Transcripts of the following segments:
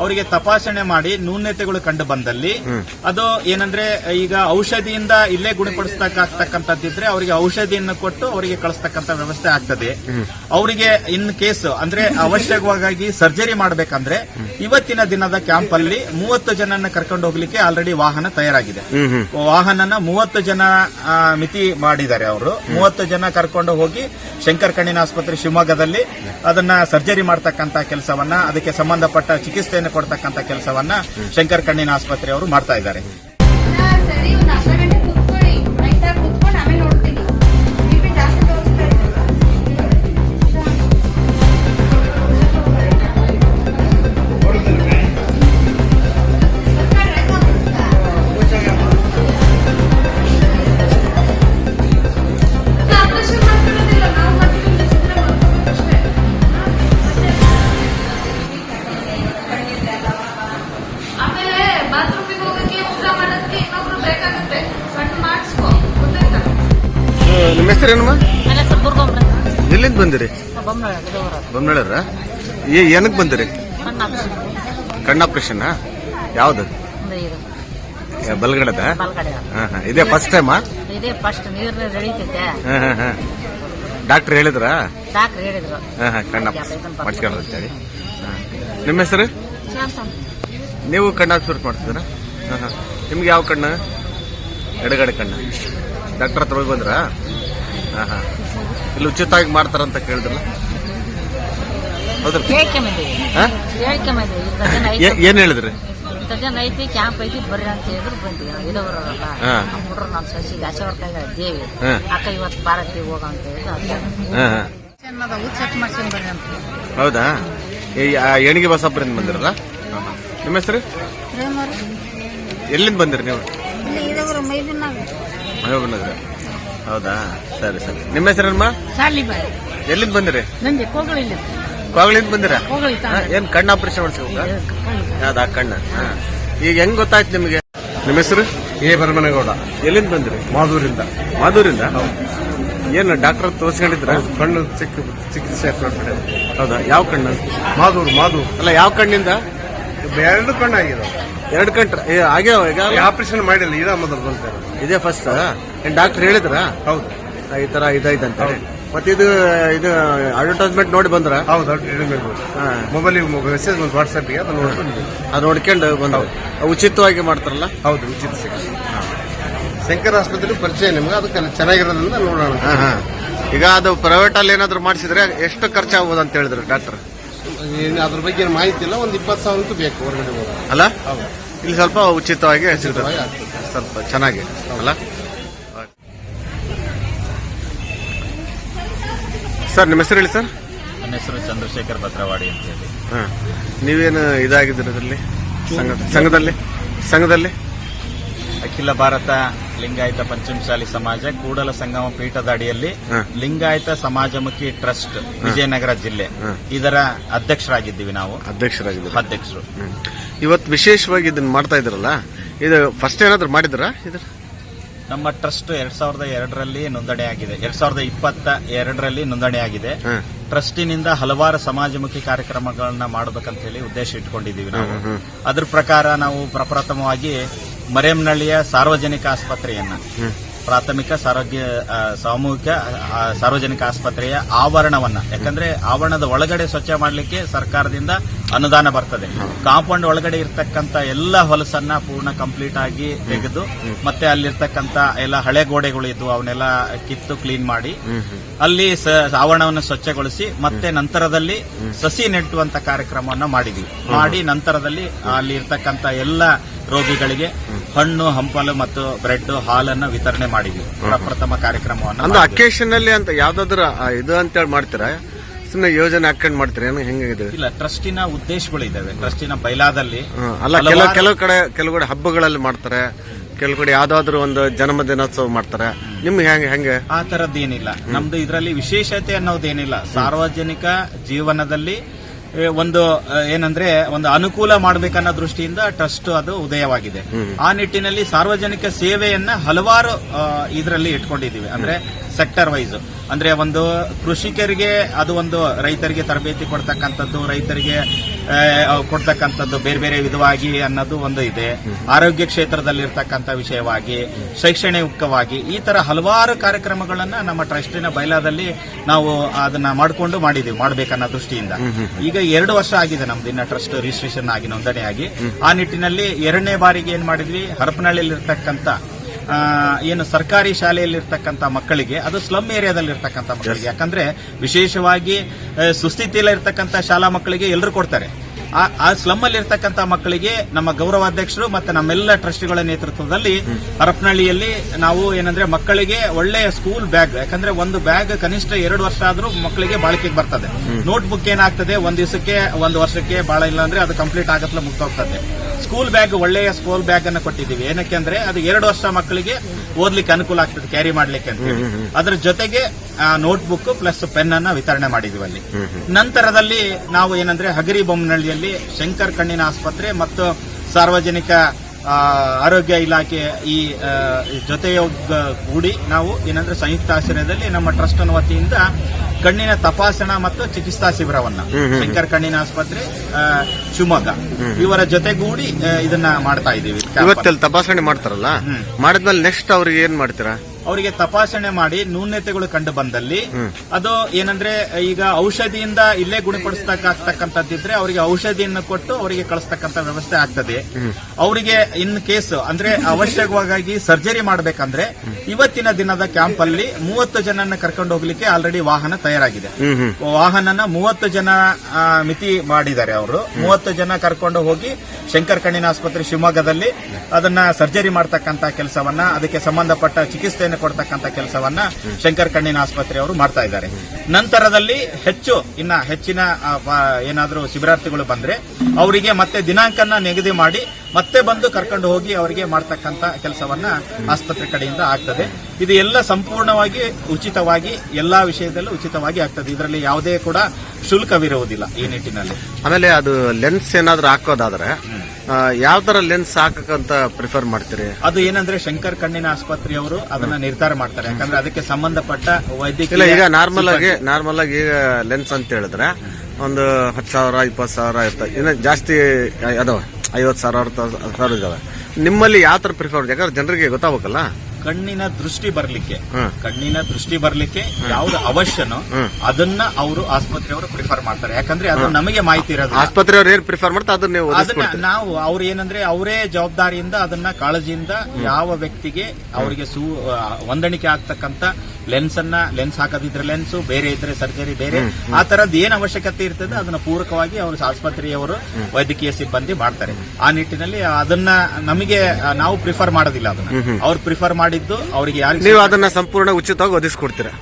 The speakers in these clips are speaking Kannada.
ಅವರಿಗೆ ತಪಾಸಣೆ ಮಾಡಿ ನ್ಯೂನ್ಯತೆಗಳು ಕಂಡು ಬಂದಲ್ಲಿ ಅದು ಏನಂದ್ರೆ ಈಗ ಔಷಧಿಯಿಂದ ಇಲ್ಲೇ ಗುಣಪಡಿಸತಕ್ಕಂಥದ್ದಿದ್ರೆ ಅವರಿಗೆ ಔಷಧಿಯನ್ನು ಕೊಟ್ಟು ಅವರಿಗೆ ಕಳಿಸ್ತಕ್ಕಂಥ ವ್ಯವಸ್ಥೆ ಆಗ್ತದೆ. ಅವರಿಗೆ ಇನ್ ಕೇಸ್ ಅಂದ್ರೆ ಅವಶ್ಯಕವಾಗಿ ಸರ್ಜರಿ ಮಾಡಬೇಕಂದ್ರೆ ಇವತ್ತಿನ ದಿನದ ಕ್ಯಾಂಪ್ ಅಲ್ಲಿ ಮೂವತ್ತು ಜನನ ಕರ್ಕೊಂಡು ಹೋಗ್ಲಿಕ್ಕೆ ಆಲ್ರೆಡಿ ವಾಹನ ತಯಾರಾಗಿದೆ. ವಾಹನನ ಮೂವತ್ತು ಜನ ಮಿತಿ ಮಾಡಿದ್ದಾರೆ ಅವರು. ಮೂವತ್ತು ಜನ ಕರ್ಕೊಂಡು ಹೋಗಿ ಶಂಕರ್ ಕಣ್ಣಿನ ಆಸ್ಪತ್ರೆ ಶಿವಮೊಗ್ಗದಲ್ಲಿ ಅದನ್ನ ಸರ್ಜರಿ ಮಾಡ್ತಕ್ಕಂತ ಕೆಲಸವನ್ನ ಅದಕ್ಕೆ ಸಂಬಂಧಪಟ್ಟ ಚಿಕಿತ್ಸೆಯನ್ನು ಕೊಡ್ತಕ್ಕಂತ ಕೆಲಸವನ್ನ ಶಂಕರ್ ಕಣ್ಣಿನ ಆಸ್ಪತ್ರೆಯವರು ಮಾಡ್ತಾ ಇದ್ದಾರೆ. ನಿಮ್ಮ ಹೆಸರೇನಮ್ಮ ಹೆಸರು ಏನಮ್ಮ? ಎಲ್ಲಿಂದ ಬಂದಿರಿ? ಬೊಮ್ಮಳರ ಏನಕ್ಕೆ ಬಂದಿರಿ? ಕಣ್ಣ ಆಪರೇಷನ್. ಯಾವ್ದು? ಬಲ್ಗಡದ? ಇದು ಫಸ್ಟ್ ಟೈಮಾ ಇದೇ ಫಸ್ಟ್ ನೀರ್ನ ಡಾಕ್ಟರ್ ಹೇಳಿದ್ರಾ? ಡಾಕ್ಟರ್ ಹೇಳಿದ್ರು. ಕಣ್ಣ ಮಾಡ್ಸ್ಕೊಂಡು ಅಂತೇಳಿ ನಿಮ್ಮ ಹೆಸರು? ನೀವು ಕಣ್ಣು ಆಸ್ಪತ್ರೆ ಮಾಡ್ತಿದ್ದೀರಾ. ನಿಮ್ಗೆ ಯಾವ ಕಣ್ಣು? ಎಡಗಡೆ ಕಣ್ಣು. ಡಾಕ್ಟರ್ ಹತ್ರ ಹೋಗಿ ಬಂದ್ರಾ? ಹಾಂ ಹಾಂ. ಇಲ್ಲಿ ಉಚಿತವಾಗಿ ಮಾಡ್ತಾರಂತ ಕೇಳಿದ್ರಲ್ಲ. ಹೌದ್ರ. ಹಾಂ? ಏನ್ ಹೇಳಿದ್ರಿ? ಜನ ಐತಿ ಕ್ಯಾಂಪ್ ಐತಿ ಬರ್ರಿ ಅಂತ ಹೇಳಿದ್ರು ಬಂದ್ವಿ. ಇಡೋರಲ್ಲ ಹಾ. ನಮ್ಮ ಹುಡ್ರು ನಮ್ಮ ಸಸಿ ಆಶೆ ಕೈಗ ದೇವಿ ಅಕ್ಕ ಇವತ್ತು ಭಾರತಿ ಹೋಗ ಅಂತ ಹೇಳಿದ್ರು ಚೆಕ್ ಮಾಡ್ಸ್ಕೊಂಡ್ ಬರ್ರಿ ಅಂತ ಹೌದಾ? ಎಣಿಗೆ ಬಸಪ್ಪರಿಂದ ಬಂದಿರಲ್ಲ. ನಿಮ್ಮ ಹೆಸರು? ಎಲ್ಲಿಂದ ಬಂದಿರಿ ನೀವು? ಮೈದೂರ್ನಾಗ ಮಹಬೂಬ್ನಗರ ಹೌದಾ? ಸರಿ ಸರಿ. ನಿಮ್ಮ ಹೆಸರಮ್ಮ ಎಲ್ಲಿಂದ ಬಂದಿರಿ? ಕೋಗಳಿಂದ ಬಂದಿರಾ? ಕೋಗಳಿ ಹಾ, ಏನ್ ಕಣ್ಣು ಆಪರೇಷನ್ ಮಾಡಿಸ್ಬೇಕು ಯಾವ್ದು ಆ ಕಣ್ಣ? ಈಗ ಹೆಂಗ್ ಗೊತ್ತಾಯ್ತು ನಿಮಗೆ? ನಿಮ್ಮ ಹೆಸರು? ಎ ಭರಮನಗೌಡ. ಎಲ್ಲಿಂದ ಬಂದಿರಿ? ಮಾದೂರಿಂದ. ಮಾಧೂರಿಂದ ಏನು ಡಾಕ್ಟರ್ ತೋರಿಸ್ಕೊಂಡಿದ್ರ ಕಣ್ಣು ಚಿಕ್ಕ ಚಿಕಿತ್ಸೆ ಕೊಡ್ತಾರೆ ಹೌದಾ? ಯಾವ ಕಣ್ಣು? ಮಾದೂರು ಮಾದೂರು. ಅಲ್ಲ ಯಾವ ಕಣ್ಣಿಂದ? ಎರಡು ಕಣ್ಣು ಆಗಿದೆ ಎರಡು ಗಂಟೆ ಆಗ್ಯಾವ ಈಗ. ಆಪರೇಷನ್ ಮಾಡಿಲ್ಲ ಇದ ಮೊದಲು ಬಂತಾರೆ ಇದೇ ಫಸ್ಟ್ ಏನ್ ಡಾಕ್ಟರ್ ಹೇಳಿದ್ರ? ಹೌದು. ಈ ತರ ಇದಾಯ್ತಂತ. ಮತ್ತೆ ಇದು ಇದು ಅಡ್ವರ್ಟೈಸ್ಮೆಂಟ್ ನೋಡಿ ಬಂದ್ರ? ಹೌದು. ಮೊಬೈಲ್ ಮೆಸೇಜ್ ಒಂದು ವಾಟ್ಸ್ಆಪ್ಗೆ ಅದು ನೋಡ್ಕೊಂಡು. ಅದು ನೋಡ್ಕೊಂಡು ಬಂದವು ಉಚಿತವಾಗಿ ಮಾಡ್ತಾರಲ್ಲ? ಹೌದು ಉಚಿತ ಶಂಕರ ಆಸ್ಪತ್ರೆ ಪರಿಚಯ ನಿಮ್ಗೆ ಅದಕ್ಕೆ ಚೆನ್ನಾಗಿರೋದ್ರಿಂದ ನೋಡೋಣ. ಈಗ ಅದು ಪ್ರೈವೇಟ್ ಅಲ್ಲಿ ಏನಾದ್ರು ಮಾಡಿಸಿದ್ರೆ ಎಷ್ಟು ಖರ್ಚಾಗ್ಬೋದು ಅಂತ ಹೇಳಿದ್ರು ಡಾಕ್ಟರ್ ಏನು ಅದ್ರ ಬಗ್ಗೆ ಏನು ಮಾಹಿತಿ ಇಲ್ಲ. ಒಂದು ಇಪ್ಪತ್ತು ಸಾವಿರ ಅಂತೂ ಬೇಕು ಹೊರಗಡೆ ಹೋಗೋದು ಅಲ್ಲ? ಹೌದು. ಇಲ್ಲಿ ಸ್ವಲ್ಪ ಉಚಿತವಾಗಿ ಸಿಗ್ತದೆ. ಉಚಿತವಾಗಿ ಆಗ್ತದೆ. ಸ್ವಲ್ಪ ಚೆನ್ನಾಗಿ. ಅಲ್ಲ? ಸರ್ ನಿಮ್ಮ ಹೆಸರು ಹೇಳಿ ಸರ್? ನನ್ನ ಹೆಸರು ಚಂದ್ರಶೇಖರ್ ಭದ್ರವಾಡಿ ಅಂತ ಹೇಳಿ. ಹಾ. ನೀವೇನು ಇದಾಗಿದ್ದೀರಿ ಇದರಲ್ಲಿ ಸಂಘ ಸಂಘದಲ್ಲಿ? ಸಂಘದಲ್ಲಿ? ಅಖಿಲ ಭಾರತ ಲಿಂಗಾಯತ ಪಂಚಮಶಾಲಿ ಸಮಾಜ ಕೂಡಲ ಸಂಗಮ ಪೀಠದ ಅಡಿಯಲ್ಲಿ ಲಿಂಗಾಯತ ಸಮಾಜಮುಖಿ ಟ್ರಸ್ಟ್ ವಿಜಯನಗರ ಜಿಲ್ಲೆ. ಇದರ ಅಧ್ಯಕ್ಷರಾಗಿದ್ದೀವಿ ನಾವು. ಅಧ್ಯಕ್ಷರಾಗಿದ್ದೀವಿ ಅಧ್ಯಕ್ಷರು. ಇವತ್ತು ವಿಶೇಷವಾಗಿ ಇದನ್ನ ಮಾಡ್ತಾ ಇದ್ರಲ್ಲ ಇದು ಫಸ್ಟ್ ಏನಾದ್ರು ಮಾಡಿದ್ರ ಇದ್ರ? ನಮ್ಮ ಟ್ರಸ್ಟ್ ಎರಡ್ ಸಾವಿರದ ಎರಡರಲ್ಲಿ ನೋಂದಣಿಯಾಗಿದೆ ಎರಡ್ ಸಾವಿರದ ಇಪ್ಪತ್ತ ಎರಡರಲ್ಲಿ ನೋಂದಣಿ ಆಗಿದೆ. ಟ್ರಸ್ಟಿನಿಂದ ಹಲವಾರು ಸಮಾಜಮುಖಿ ಕಾರ್ಯಕ್ರಮಗಳನ್ನ ಮಾಡಬೇಕಂತ ಹೇಳಿ ಉದ್ದೇಶ ಇಟ್ಕೊಂಡಿದ್ದೀವಿ ನಾವು. ಅದ್ರ ಪ್ರಕಾರ ನಾವು ಪ್ರಪ್ರಥಮವಾಗಿ ಮರೇಮ್ನಳ್ಳಿಯ ಸಾರ್ವಜನಿಕ ಆಸ್ಪತ್ರೆಯನ್ನ ಪ್ರಾಥಮಿಕ ಸಾರೋಗ್ಯ ಸಾಮೂಹಿಕ ಸಾರ್ವಜನಿಕ ಆಸ್ಪತ್ರೆಯ ಆವರಣವನ್ನ ಯಾಕಂದ್ರೆ ಆವರಣದ ಒಳಗಡೆ ಸ್ವಚ್ಛ ಮಾಡಲಿಕ್ಕೆ ಸರ್ಕಾರದಿಂದ ಅನುದಾನ ಬರ್ತದೆ. ಕಾಂಪೌಂಡ್ ಒಳಗಡೆ ಇರ್ತಕ್ಕಂತ ಎಲ್ಲ ಹೊಲಸನ್ನ ಪೂರ್ಣ ಕಂಪ್ಲೀಟ್ ಆಗಿ ತೆಗೆದು ಮತ್ತೆ ಅಲ್ಲಿರ್ತಕ್ಕಂತ ಎಲ್ಲ ಹಳೆ ಗೋಡೆಗಳು ಇದ್ದು ಅವನ್ನೆಲ್ಲ ಕಿತ್ತು ಕ್ಲೀನ್ ಮಾಡಿ ಅಲ್ಲಿ ಆವರಣವನ್ನು ಸ್ವಚ್ಛಗೊಳಿಸಿ ಮತ್ತೆ ನಂತರದಲ್ಲಿ ಸಸಿ ನೆಟ್ಟುವಂತ ಕಾರ್ಯಕ್ರಮವನ್ನ ಮಾಡಿದ್ವಿ. ಮಾಡಿ ನಂತರದಲ್ಲಿ ಅಲ್ಲಿ ಇರ್ತಕ್ಕಂತ ಎಲ್ಲ ರೋಗಿಗಳಿಗೆ ಹಣ್ಣು ಹಂಪಲು ಮತ್ತು ಬ್ರೆಡ್ ಹಾಲನ್ನ ವಿತರಣೆ ಮಾಡಿದ್ವಿ. ಪ್ರಪ್ರಥಮ ಕಾರ್ಯಕ್ರಮವನ್ನು. ಅಕೇಶನ್ ಅಲ್ಲಿ ಅಂತ ಯಾವ್ದಾದ್ರು ಇದು ಅಂತ ಹೇಳಿ ಮಾಡ್ತೀರಾ? ಸುಮ್ಮನೆ ಯೋಜನೆ ಹಾಕೊಂಡ್ ಮಾಡ್ತಾರೆ? ಏನು ಹೆಂಗಿದೆ ಇಲ್ಲ ಟ್ರಸ್ಟಿನ ಉದ್ದೇಶಗಳು ಇದಾವೆ ಟ್ರಸ್ಟಿನ ಬೈಲಾದಲ್ಲಿ ಅಲ್ಲ ಕೆಲವು ಕೆಲವು ಕಡೆ ಕೆಲವು ಕಡೆ ಹಬ್ಬಗಳಲ್ಲಿ ಮಾಡ್ತಾರೆ. ಕೆಲವು ಕಡೆ ಯಾವ್ದಾದ್ರು ಒಂದು ಜನ್ಮ ದಿನೋತ್ಸವ ಮಾಡ್ತಾರೆ. ನಿಮ್ಗೆ ಹೆಂಗೆ ಹೆಂಗೆ? ಆ ತರದ್ದೇನಿಲ್ಲ. ನಮ್ದು ಇದರಲ್ಲಿ ವಿಶೇಷತೆ ಅನ್ನೋದೇನಿಲ್ಲ. ಸಾರ್ವಜನಿಕ ಜೀವನದಲ್ಲಿ ಒಂದು ಏನಂದ್ರೆ ಒಂದು ಅನುಕೂಲ ಮಾಡ್ಬೇಕನ್ನೋ ದೃಷ್ಟಿಯಿಂದ ಟ್ರಸ್ಟ್ ಅದು ಉದಯವಾಗಿದೆ. ಆ ನಿಟ್ಟಿನಲ್ಲಿ ಸಾರ್ವಜನಿಕ ಸೇವೆಯನ್ನ ಹಲವಾರು ಇದರಲ್ಲಿ ಇಟ್ಕೊಂಡಿದೀವಿ ಅಂದ್ರೆ ಸೆಕ್ಟರ್ ವೈಸ್ ಅಂದ್ರೆ ಒಂದು ಕೃಷಿಕರಿಗೆ ಅದು ಒಂದು ರೈತರಿಗೆ ತರಬೇತಿ ಕೊಡ್ತಕ್ಕಂಥದ್ದು ರೈತರಿಗೆ ಕೊಡ್ತಕ್ಕಂಥದ್ದು ಬೇರೆ ಬೇರೆ ವಿಧವಾಗಿ ಅನ್ನೋದು ಒಂದು ಇದೆ. ಆರೋಗ್ಯ ಕ್ಷೇತ್ರದಲ್ಲಿ ಇರ್ತಕ್ಕಂಥ ವಿಷಯವಾಗಿ ಶೈಕ್ಷಣಿಕವಾಗಿ ಈ ತರ ಹಲವಾರು ಕಾರ್ಯಕ್ರಮಗಳನ್ನ ನಮ್ಮ ಟ್ರಸ್ಟಿನ ಬೈಲಾದಲ್ಲಿ ನಾವು ಅದನ್ನ ಮಾಡಿಕೊಂಡು ಮಾಡಿದೀವಿ ಮಾಡ್ಬೇಕನ್ನೋ ದೃಷ್ಟಿಯಿಂದ. ಈಗ ಎರಡು ವರ್ಷ ಆಗಿದೆ ನಮ್ದು ಇನ್ನ ಟ್ರಸ್ಟ್ ರಿಜಿಸ್ಟ್ರೇಷನ್ ಆಗಿ ನೋಂದಣಿಯಾಗಿ. ಆ ನಿಟ್ಟಿನಲ್ಲಿ ಎರಡನೇ ಬಾರಿಗೆ ಏನ್ ಮಾಡಿದ್ವಿ? ಹರಪನಹಳ್ಳಿಯಲ್ಲಿರ್ತಕ್ಕಂಥ ಏನು ಸರ್ಕಾರಿ ಶಾಲೆಯಲ್ಲಿ ಇರ್ತಕ್ಕಂಥ ಮಕ್ಕಳಿಗೆ ಅದು ಸ್ಲಮ್ ಏರಿಯಾದಲ್ಲಿ ಇರ್ತಕ್ಕಂಥ ಮಕ್ಕಳಿಗೆ ಯಾಕಂದ್ರೆ ವಿಶೇಷವಾಗಿ ಸುಸ್ಥಿತಿಯಲ್ಲಿ ಇರ್ತಕ್ಕಂಥ ಶಾಲಾ ಮಕ್ಕಳಿಗೆ ಎಲ್ಲರೂ ಕೊಡ್ತಾರೆ. ಆ- ಆ ಸ್ಲಮ್ ಅಲ್ಲಿ ಇರ್ತಕ್ಕಂಥ ಮಕ್ಕಳಿಗೆ ನಮ್ಮ ಗೌರವಾಧ್ಯಕ್ಷರು ಮತ್ತೆ ನಮ್ಮೆಲ್ಲ ಟ್ರಸ್ಟ್ಗಳ ನೇತೃತ್ವದಲ್ಲಿ ಹರಪನಹಳ್ಳಿಯಲ್ಲಿ ನಾವು ಏನಂದ್ರೆ ಮಕ್ಕಳಿಗೆ ಒಳ್ಳೆಯ ಸ್ಕೂಲ್ ಬ್ಯಾಗ್ ಯಾಕಂದ್ರೆ ಒಂದು ಬ್ಯಾಗ್ ಕನಿಷ್ಠ ಎರಡು ವರ್ಷ ಆದ್ರೂ ಮಕ್ಕಳಿಗೆ ಬಾಳಿಕೆಗೆ ಬರ್ತದೆ. ನೋಟ್ ಬುಕ್ ಏನಾಗ್ತದೆ? ಒಂದ್ ದಿವಸಕ್ಕೆ ಒಂದು ವರ್ಷಕ್ಕೆ ಬಾಳ ಇಲ್ಲ ಅಂದ್ರೆ ಅದು ಕಂಪ್ಲೀಟ್ ಆಗತ್ಲ ಮುಗ್ದೋಗ್ತದೆ. ಸ್ಕೂಲ್ ಬ್ಯಾಗ್ ಒಳ್ಳೆಯ ಸ್ಕೂಲ್ ಬ್ಯಾಗ್ ಅನ್ನು ಕೊಟ್ಟಿದ್ದೀವಿ. ಏನಕ್ಕೆ ಅಂದ್ರೆ ಅದು ಎರಡು ವರ್ಷ ಮಕ್ಕಳಿಗೆ ಓದ್ಲಿಕ್ಕೆ ಅನುಕೂಲ ಆಗ್ತದೆ ಕ್ಯಾರಿ ಮಾಡ್ಲಿಕ್ಕೆ ಅಂತ ಅದ್ರ ಜೊತೆಗೆ ನೋಟ್ ಬುಕ್ ಪ್ಲಸ್ ಪೆನ್ ಅನ್ನ ವಿತರಣೆ ಮಾಡಿದೀವಿ ಅಲ್ಲಿ. ನಂತರದಲ್ಲಿ ನಾವು ಏನಂದ್ರೆ ಹಗರಿ ಬೊಮ್ಮನಹಳ್ಳಿಯಲ್ಲಿ ಶಂಕರ್ ಕಣ್ಣಿನ ಆಸ್ಪತ್ರೆ ಮತ್ತು ಸಾರ್ವಜನಿಕ ಆರೋಗ್ಯ ಇಲಾಖೆ ಈ ಜೊತೆಗೂಡಿ ನಾವು ಏನಂದ್ರೆ ಸಂಯುಕ್ತ ಆಶ್ರಯದಲ್ಲಿ ನಮ್ಮ ಟ್ರಸ್ಟ್ ಅನ್ನು ವತಿಯಿಂದ ಕಣ್ಣಿನ ತಪಾಸಣಾ ಮತ್ತು ಚಿಕಿತ್ಸಾ ಶಿಬಿರವನ್ನ ಶಂಕರ್ ಕಣ್ಣಿನ ಆಸ್ಪತ್ರೆ ಶಿವಮೊಗ್ಗ. ಇವರ ಜೊತೆಗೂಡಿ ಇದನ್ನ ಮಾಡ್ತಾ ಇದೀವಿ ತಪಾಸಣೆ ಮಾಡ್ತಾರಲ್ಲ? ಮಾಡಿದ್ಮೇಲೆ ನೆಕ್ಸ್ಟ್ ಅವ್ರಿಗೆ ಏನ್ ಮಾಡ್ತೀರಾ? ಅವರಿಗೆ ತಪಾಸಣೆ ಮಾಡಿ ನ್ಯೂನ್ಯತೆಗಳು ಕಂಡು ಬಂದಲ್ಲಿ ಅದು ಏನಂದ್ರೆ ಈಗ ಔಷಧಿಯಿಂದ ಇಲ್ಲೇ ಗುಣಪಡಿಸತಕ್ಕಂಥದ್ದಿದ್ರೆ ಅವರಿಗೆ ಔಷಧಿಯನ್ನು ಕೊಟ್ಟು ಅವರಿಗೆ ಕಳಿಸ್ತಕ್ಕಂಥ ವ್ಯವಸ್ಥೆ ಆಗ್ತದೆ. ಅವರಿಗೆ ಇನ್ ಕೇಸ್ ಅಂದ್ರೆ ಅವಶ್ಯಕವಾಗಿ ಸರ್ಜರಿ ಮಾಡಬೇಕಂದ್ರೆ ಇವತ್ತಿನ ದಿನದ ಕ್ಯಾಂಪ್ ಅಲ್ಲಿ ಮೂವತ್ತು ಜನನ ಕರ್ಕೊಂಡು ಹೋಗ್ಲಿಕ್ಕೆ ಆಲ್ರೆಡಿ ವಾಹನ ತಯಾರಾಗಿದೆ. ವಾಹನನ ಮೂವತ್ತು ಜನ ಮಿತಿ ಮಾಡಿದ್ದಾರೆ ಅವರು. ಮೂವತ್ತು ಜನ ಕರ್ಕೊಂಡು ಹೋಗಿ ಶಂಕರ್ ಕಣ್ಣಿನ ಆಸ್ಪತ್ರೆ ಶಿವಮೊಗ್ಗದಲ್ಲಿ ಅದನ್ನ ಸರ್ಜರಿ ಮಾಡ್ತಕ್ಕಂತ ಕೆಲಸವನ್ನ ಅದಕ್ಕೆ ಸಂಬಂಧಪಟ್ಟ ಚಿಕಿತ್ಸೆಯನ್ನು ಕೊಡ್ತಕ್ಕಂತ ಕೆಲಸವನ್ನ ಶಂಕರ್ ಕಣ್ಣಿನ ಆಸ್ಪತ್ರೆ ಅವರು ಮಾಡ್ತಾ ಇದ್ದಾರೆ. ನಂತರದಲ್ಲಿ ಹೆಚ್ಚು ಇನ್ನ ಹೆಚ್ಚಿನ ಏನಾದರೂ ಶಿಬಿರಾರ್ಥಿಗಳು ಬಂದ್ರೆ ಅವರಿಗೆ ಮತ್ತೆ ದಿನಾಂಕನ ನಿಗದಿ ಮಾಡಿ ಮತ್ತೆ ಬಂದು ಕರ್ಕೊಂಡು ಹೋಗಿ ಅವರಿಗೆ ಮಾಡ್ತಕ್ಕಂತ ಕೆಲಸವನ್ನ ಆಸ್ಪತ್ರೆ ಕಡೆಯಿಂದ ಆಗ್ತದೆ. ಇದು ಎಲ್ಲ ಸಂಪೂರ್ಣವಾಗಿ ಉಚಿತವಾಗಿ ಎಲ್ಲಾ ವಿಷಯದಲ್ಲೂ ಉಚಿತವಾಗಿ ಆಗ್ತದೆ. ಇದರಲ್ಲಿ ಯಾವುದೇ ಕೂಡ ಶುಲ್ಕವಿರುವುದಿಲ್ಲ ಈ ನಿಟ್ಟಿನಲ್ಲಿ. ಆಮೇಲೆ ಅದು ಲೆನ್ಸ್ ಏನಾದ್ರೂ ಹಾಕೋದಾದ್ರೆ ಯಾವ ತರ ಲೆನ್ಸ್ ಹಾಕಕ್ಕಂತ ಪ್ರಿಫರ್ ಮಾಡ್ತೀರಿ? ಅದು ಏನಂದ್ರೆ ಶಂಕರ್ ಕಣ್ಣಿನ ಆಸ್ಪತ್ರೆಯವರು ಅದನ್ನ ನಿರ್ಧಾರ ಮಾಡ್ತಾರೆ. ಯಾಕಂದ್ರೆ ಅದಕ್ಕೆ ಸಂಬಂಧಪಟ್ಟ ವೈದ್ಯಕೀಯ ಈಗ ನಾರ್ಮಲ್ ಆಗಿ ನಾರ್ಮಲ್ ಆಗಿ ಈಗ ಲೆನ್ಸ್ ಅಂತ ಹೇಳಿದ್ರೆ ಒಂದು ಹತ್ತು ಸಾವಿರ ಇಪ್ಪತ್ತು ಸಾವಿರ ಇರ್ತದೆ ಇನ್ನು ಜಾಸ್ತಿ ಅದಾವ ಐವತ್ತು ಸಾವಿರ ಸಾವಿರ ಇದಾವೆ. ನಿಮ್ಮಲ್ಲಿ ಯಾವ ಥರ ಪ್ರಿಫರ್ ಯಾಕಂದ್ರೆ ಜನರಿಗೆ ಗೊತ್ತಾಗಬೇಕಲ್ಲ? ಕಣ್ಣಿನ ದೃಷ್ಟಿ ಬರ್ಲಿಕ್ಕೆ. ಕಣ್ಣಿನ ದೃಷ್ಟಿ ಬರ್ಲಿಕ್ಕೆ ಯಾವ್ದು ಅವಶ್ಯನೋ ಅದನ್ನ ಅವರು ಆಸ್ಪತ್ರೆಯವರು ಪ್ರಿಫರ್ ಮಾಡ್ತಾರೆ. ಯಾಕಂದ್ರೆ ಅದು ನಮಗೆ ಮಾಹಿತಿ ಇರೋದು ಆಸ್ಪತ್ರೆಯವರು ಏನ್ ಪ್ರಿಫರ್ ಮಾಡ್ತಾರೆ ಅದನ್ನ ನೀವು ಅದನ್ನ ನಾವು ಅವ್ರು ಏನಂದ್ರೆ ಅವರೇ ಜವಾಬ್ದಾರಿಯಿಂದ ಅದನ್ನ ಕಾಳಜಿಯಿಂದ ಯಾವ ವ್ಯಕ್ತಿಗೆ ಅವರಿಗೆ ಸೂ ಹೊಂದಾಣಿಕೆ ಆಗ್ತಕ್ಕಂತ ಲೆನ್ಸ್ ಅನ್ನ ಲೆನ್ಸ್ ಹಾಕದಿದ್ರೆ ಲೆನ್ಸ್ ಬೇರೆ ಇದ್ರೆ ಸರ್ಜರಿ ಬೇರೆ ಆ ತರದ್ ಏನ್ ಅವಶ್ಯಕತೆ ಇರ್ತದೆ ಅದನ್ನ ಪೂರಕವಾಗಿ ಅವರು ಆಸ್ಪತ್ರೆಯವರು ವೈದ್ಯಕೀಯ ಸಿಬ್ಬಂದಿ ಮಾಡ್ತಾರೆ. ಆ ನಿಟ್ಟಿನಲ್ಲಿ ಅದನ್ನ ನಮಗೆ ನಾವು ಪ್ರಿಫರ್ ಮಾಡೋದಿಲ್ಲ ಅದನ್ನ. ಅವ್ರು ಪ್ರಿಫರ್ ಮಾಡಿದ್ದು ಅವರಿಗೆ ಯಾರಿಗೆ ನೀವು ಅದನ್ನ ಸಂಪೂರ್ಣ ಉಚಿತವಾಗಿ ಒದಗಿಸ್ಕೊಡ್ತೀರಾ?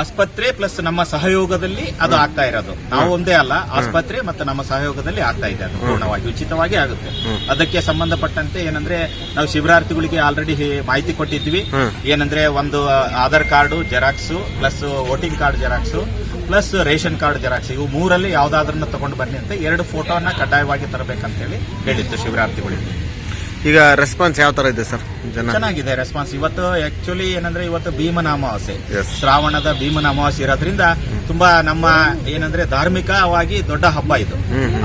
ಆಸ್ಪತ್ರೆ ಪ್ಲಸ್ ನಮ್ಮ ಸಹಯೋಗದಲ್ಲಿ ಅದು ಆಗ್ತಾ ಇರೋದು. ನಾವು ಒಂದೇ ಅಲ್ಲ ಆಸ್ಪತ್ರೆ ಮತ್ತು ನಮ್ಮ ಸಹಯೋಗದಲ್ಲಿ ಆಗ್ತಾ ಇದೆ ಅದು ಪೂರ್ಣವಾಗಿ ಉಚಿತವಾಗಿ ಆಗುತ್ತೆ. ಅದಕ್ಕೆ ಸಂಬಂಧಪಟ್ಟಂತೆ ಏನಂದ್ರೆ ನಾವು ಶಿಬಿರಾರ್ಥಿಗಳಿಗೆ ಆಲ್ರೆಡಿ ಮಾಹಿತಿ ಕೊಟ್ಟಿದ್ವಿ. ಏನಂದ್ರೆ ಒಂದು Aadhaar card xerox plus voting card xerox plus ration card xerox. ಇವು ಮೂರಲ್ಲಿ ಯಾವ್ದಾದ್ರನ್ನ ತಗೊಂಡು ಬನ್ನಿ ಅಂತ ಎರಡು ಫೋಟೋನ ಕಡ್ಡಾಯವಾಗಿ ತರಬೇಕಂತ ಹೇಳಿ ಹೇಳಿತ್ತು ಶಿಬಿರಾರ್ಥಿಗಳಿಗೆ. ಈಗ ರೆಸ್ಪಾನ್ಸ್ ಯಾವ ತರ ಇದೆ ಸರ್ ಜನ? ಚೆನ್ನಾಗಿದೆ ರೆಸ್ಪಾನ್ಸ್ ಇವತ್ತು ಆಕ್ಚುಲಿ ಏನಂದ್ರೆ ಇವತ್ತು ಭೀಮನ ಅಮಾವಾಸ್ಯೆ. ಶ್ರಾವಣದ ಭೀಮನ ಅಮಾವಾಸ್ಯೆ ಇರೋದ್ರಿಂದ ತುಂಬಾ ನಮ್ಮ ಏನಂದ್ರೆ ಧಾರ್ಮಿಕವಾಗಿ ದೊಡ್ಡ ಹಬ್ಬ ಇದು.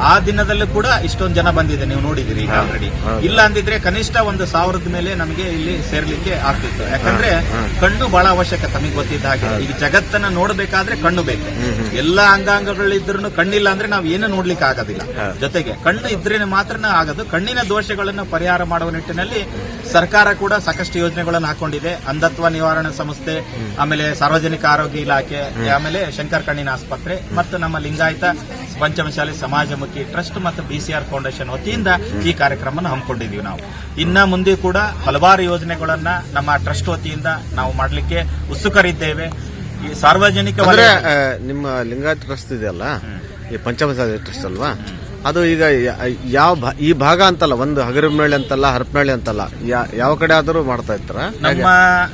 ಆ ದಿನದಲ್ಲೂ ಕೂಡ ಇಷ್ಟೊಂದು ಜನ ಬಂದಿದೆ ನೀವು ನೋಡಿದಿರಿ ಆಲ್ರೆಡಿ ಇಲ್ಲ ಅಂದಿದ್ರೆ ಕನಿಷ್ಠ ಒಂದು ಸಾವಿರದ ಮೇಲೆ ನಮಗೆ ಇಲ್ಲಿ ಸೇರ್ಲಿಕ್ಕೆ ಆಗ್ತಿತ್ತು. ಯಾಕಂದ್ರೆ ಕಣ್ಣು ಬಹಳ ಅವಶ್ಯಕ ತಮಗೆ ಗೊತ್ತಿದ್ದ ಹಾಗೆ. ಈಗ ಜಗತ್ತನ್ನ ನೋಡ್ಬೇಕಾದ್ರೆ ಕಣ್ಣು ಬೇಕು. ಎಲ್ಲಾ ಅಂಗಾಂಗಗಳಿದ್ರು ಕಣ್ಣಿಲ್ಲ ಅಂದ್ರೆ ನಾವು ಏನು ನೋಡ್ಲಿಕ್ಕೆ ಆಗೋದಿಲ್ಲ ಜೊತೆಗೆ ಕಣ್ಣು ಇದ್ರೇನೆ ಮಾತ್ರ ಆಗೋದು. ಕಣ್ಣಿನ ದೋಷಗಳನ್ನು ಪರಿಹಾರ ಮಾಡುವ ನಿಟ್ಟಿನಲ್ಲಿ ಸರ್ಕಾರ ಕೂಡ ಸಾಕಷ್ಟು ಯೋಜನೆಗಳನ್ನು ಹಾಕೊಂಡಿದೆ. ಅಂಧತ್ವ ನಿವಾರಣಾ ಸಂಸ್ಥೆ ಆಮೇಲೆ ಸಾರ್ವಜನಿಕ ಆರೋಗ್ಯ ಇಲಾಖೆ ಆಮೇಲೆ ಶಂಕರ್ ಕಣ್ಣಿನ ಆಸ್ಪತ್ರೆ ಮತ್ತು ನಮ್ಮ ಲಿಂಗಾಯತ ಪಂಚಮಶಾಲಿ ಸಮಾಜಮುಖಿ ಟ್ರಸ್ಟ್ ಮತ್ತು ಬಿಸಿಆರ್ ಫೌಂಡೇಶನ್ ವತಿಯಿಂದ ಈ ಕಾರ್ಯಕ್ರಮವನ್ನು ಹಮ್ಮಿಕೊಂಡಿದ್ದೀವಿ ನಾವು. ಇನ್ನ ಮುಂದೆ ಕೂಡ ಹಲವಾರು ಯೋಜನೆಗಳನ್ನ ನಮ್ಮ ಟ್ರಸ್ಟ್ ವತಿಯಿಂದ ನಾವು ಮಾಡಲಿಕ್ಕೆ ಉತ್ಸುಕರಿದ್ದೇವೆ. ಈ ಸಾರ್ವಜನಿಕ ನಿಮ್ಮ ಲಿಂಗಾಯತ ಟ್ರಸ್ಟ್ ಇದೆಯಲ್ಲ? ಈ ಪಂಚಮಸಾಲಿ ಟ್ರಸ್ಟ್ ಅಲ್ವಾ? ಅದು ಈಗ ಯಾವ ಭಾ- ಈ ಭಾಗ ಅಂತಲ್ಲ ಒಂದು ಹಗರಿನಹಳ್ಳಿ ಅಂತಲ್ಲ ಹರಪನಹಳ್ಳಿ ಅಂತಲ್ಲ ಯಾ- ಯಾವ ಕಡೆ ಆದರೂ ಮಾಡ್ತಾ ಇರ್ತಾರ? ನಮ್ಮ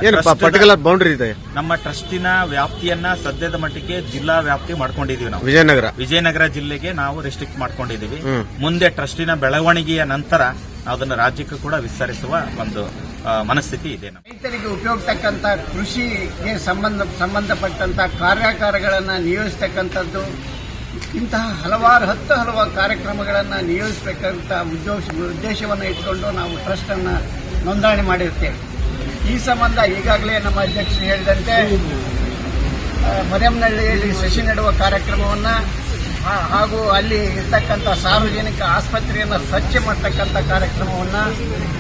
ಏನು ಪರ್ಟಿಕ್ಯುಲರ್ ಬೌಂಡ್ರಿ ಇದೆ? ನಮ್ಮ ಟ್ರಸ್ಟಿನ ವ್ಯಾಪ್ತಿಯನ್ನ ಸದ್ಯದ ಮಟ್ಟಿಗೆ ಜಿಲ್ಲಾ ವ್ಯಾಪ್ತಿ ಮಾಡ್ಕೊಂಡಿದೀವಿ ನಾವು. ವಿಜಯನಗರ? ವಿಜಯನಗರ ಜಿಲ್ಲೆಗೆ ನಾವು ರೆಸ್ಟ್ರಿಕ್ಟ್ ಮಾಡ್ಕೊಂಡಿದೀವಿ. ಮುಂದೆ ಟ್ರಸ್ಟಿನ ಬೆಳವಣಿಗೆಯ ನಂತರ ಅದನ್ನು ರಾಜ್ಯಕ್ಕೂ ಕೂಡ ವಿಸ್ತರಿಸುವ ಒಂದು ಮನಸ್ಥಿತಿ ಇದೆ. ರೈತರಿಗೆ ಉಪಯೋಗತಕ್ಕಂಥ ಕೃಷಿಗೆ ಸಂಬಂಧ ಸಂಬಂಧಪಟ್ಟಂತ ಕಾರ್ಯಾಗಾರಗಳನ್ನು ನಿಯೋಜಿಸ್ತಕ್ಕಂಥದ್ದು ಇಂತಹ ಹಲವಾರು ಹತ್ತು ಹಲವಾರು ಕಾರ್ಯಕ್ರಮಗಳನ್ನು ನಿಯೋಜಿಸಬೇಕಂತ ಉದ್ದೇಶ, ಉದ್ದೇಶವನ್ನು ಇಟ್ಕೊಂಡು ನಾವು ಟ್ರಸ್ಟ್ ಅನ್ನ ನೋಂದಣಿ ಮಾಡಿರ್ತೇವೆ. ಈ ಸಂಬಂಧ ಈಗಾಗಲೇ ನಮ್ಮ ಅಧ್ಯಕ್ಷರು ಹೇಳಿದಂತೆ ಮರಿಯಮ್ನಹಳ್ಳಿಯಲ್ಲಿ ಸಸಿ ನೆಡುವ ಕಾರ್ಯಕ್ರಮವನ್ನ ಹಾಗೂ ಅಲ್ಲಿ ಇರ್ತಕ್ಕಂಥ ಸಾರ್ವಜನಿಕ ಆಸ್ಪತ್ರೆಯನ್ನು ಸ್ವಚ್ಛ ಮಾಡ್ತಕ್ಕಂಥ ಕಾರ್ಯಕ್ರಮವನ್ನ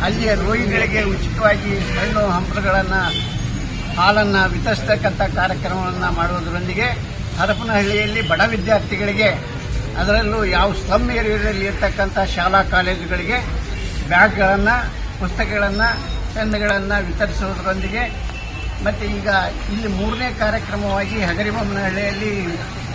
ಅಲ್ಲಿಯ ರೋಗಿಗಳಿಗೆ ಉಚಿತವಾಗಿ ಹಣ್ಣು ಹಂಪಲುಗಳನ್ನು ಹಾಲನ್ನು ವಿತರಿಸ್ತಕ್ಕಂಥ ಕಾರ್ಯಕ್ರಮವನ್ನು ಮಾಡುವುದರೊಂದಿಗೆ ಹರಪನಹಳ್ಳಿಯಲ್ಲಿ ಬಡ ವಿದ್ಯಾರ್ಥಿಗಳಿಗೆ, ಅದರಲ್ಲೂ ಯಾವ ಸ್ಲಮ್ ಏರಿಯಾದಲ್ಲಿ ಇರ್ತಕ್ಕಂಥ ಶಾಲಾ ಕಾಲೇಜುಗಳಿಗೆ ಬ್ಯಾಗ್ಗಳನ್ನು, ಪುಸ್ತಕಗಳನ್ನು, ಪೆನ್ಗಳನ್ನು ವಿತರಿಸುವುದರೊಂದಿಗೆ, ಮತ್ತು ಈಗ ಇಲ್ಲಿ ಮೂರನೇ ಕಾರ್ಯಕ್ರಮವಾಗಿ ಹಗರಿಬೊಮ್ಮನಹಳ್ಳಿಯಲ್ಲಿ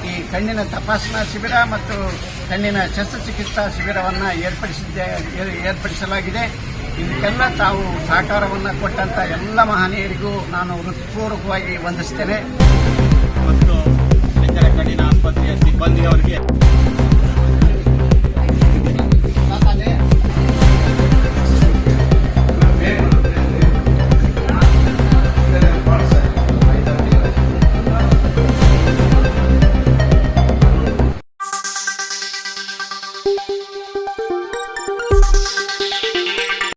ಈ ಕಣ್ಣಿನ ತಪಾಸಣಾ ಶಿಬಿರ ಮತ್ತು ಕಣ್ಣಿನ ಶಸ್ತ್ರಚಿಕಿತ್ಸಾ ಶಿಬಿರವನ್ನು ಏರ್ಪಡಿಸಿದ್ದೆ, ಏರ್- ಏರ್ಪಡಿಸಲಾಗಿದೆ. ಇದಕ್ಕೆಲ್ಲ ತಾವು ಸಹಕಾರವನ್ನು ಕೊಟ್ಟಂತ ಎಲ್ಲ ಮಹನೀಯರಿಗೂ ನಾನು ಹೃತ್ಪೂರ್ವಕವಾಗಿ ವಂದಿಸ್ತೇನೆ. ಮತ್ತು ಶಂಕರ ಕಣ್ಣಿನ ಆಸ್ಪತ್ರೆಯ ಸಿಬ್ಬಂದಿಯವರಿಗೆ